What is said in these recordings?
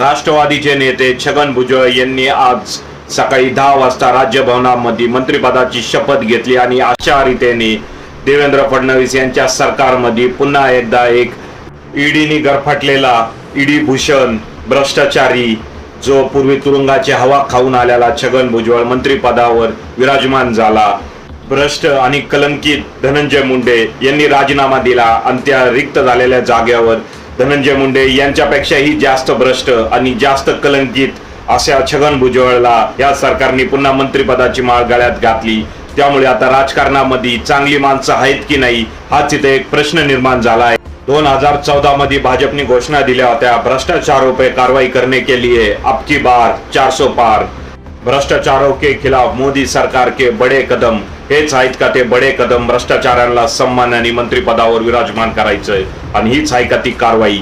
राष्ट्रवादीचे नेते छगन भुजबळ यांनी आज सकाळी दहा वाजता राज्यभवनामध्ये मंत्रिपदाची शपथ घेतली आणि अशा रीतीने देवेंद्र फडणवीस यांच्या सरकारमध्ये पुन्हा एकदा एक ईडीने गरफटलेला ईडी भूषण भ्रष्टाचारी जो पूर्वी तुरुंगाची हवा खाऊन आलेला छगन भुजबळ मंत्रिपदावर विराजमान झाला. भ्रष्ट आणि कलंकित धनंजय मुंडे यांनी राजीनामा दिला आणि त्या रिक्त झालेल्या जागेवर धनंजय मुंडे यांच्यापेक्षाही जास्त भ्रष्ट आणि जास्त कलंकित अशा छगन भुजबळला या सरकारने पुन्हा मंत्रिपदाची माळ गळ्यात घातली. त्यामुळे आता राजकारणामध्ये चांगली माणसं आहेत की नाही हाच इथे एक प्रश्न निर्माण झाला आहे दोन हजार चौदा मध्ये भाजपने घोषणा दिल्या होत्या भ्रष्टाचारों पे कारवाई करने के लिए अब की बार 400 पार. भ्रष्टाचारों के खिलाफ मोदी सरकार के बडे कदम. हेच आहेत का ते बडे कदम भ्रष्टाचारांना सन्मान आणि मंत्रिपदावर विराजमान करायचंय. आणि हीच आहे का ती कारवाई?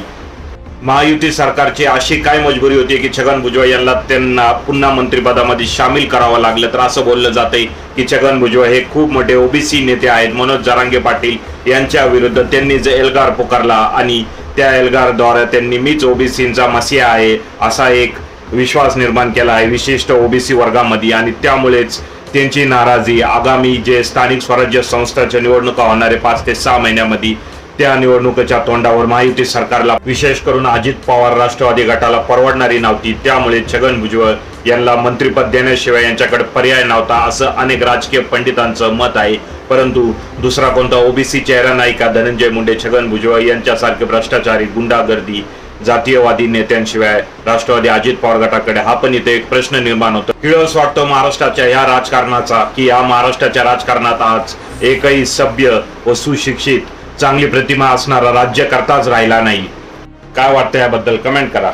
महायुती सरकारची अशी काय मजबुरी होती की छगन भुजबळ यांना त्यांना पुन्हा मंत्रिपदामध्ये सामील करावं लागलं तर असं बोललं जातंय की छगन भुजबळ हे खूप मोठे ओबीसी नेते आहेत. मनोज जरांगे पाटील यांच्या विरुद्ध त्यांनी जे एल्गार पुकारला आणि त्या एल्गारद्वारे त्यांनी मीच ओबीसींचा मसिया आहे असा एक विश्वास निर्माण केला आहे विशिष्ट ओबीसी वर्गामध्ये. आणि त्यामुळेच त्यांची नाराजी आगामी जे स्थानिक स्वराज्य संस्थांच्या निवडणुका होणारे पाच ते सहा महिन्यामध्ये त्या निवडणुकीच्या तोंडावर महायुती सरकारला विशेष करून अजित पवार राष्ट्रवादी गटाला परवडणारी नव्हती. त्यामुळे छगन भुजबळ यांना मंत्रिपद देण्याशिवाय यांच्याकडे पर्याय नव्हता असं अनेक राजकीय पंडितांचं मत आहे. परंतु दुसरा कोणता ओबीसी चेहरा नाही का? धनंजय मुंडे छगन भुजबळ यांच्यासारखे भ्रष्टाचारी गुंडागर्दी जातीयवादी नेत्यांशिवाय राष्ट्रवादी अजित पवार गटाकडे हा पण इथे एक प्रश्न निर्माण होतो. किळस वाटतो महाराष्ट्राच्या ह्या राजकारणाचा की या महाराष्ट्राच्या राजकारणात आज एकही सभ्य व सुशिक्षित चांगली प्रतिमा असणारा राज्यकर्ताच राहिला नाही. काय वाटतं याबद्दल कमेंट करा.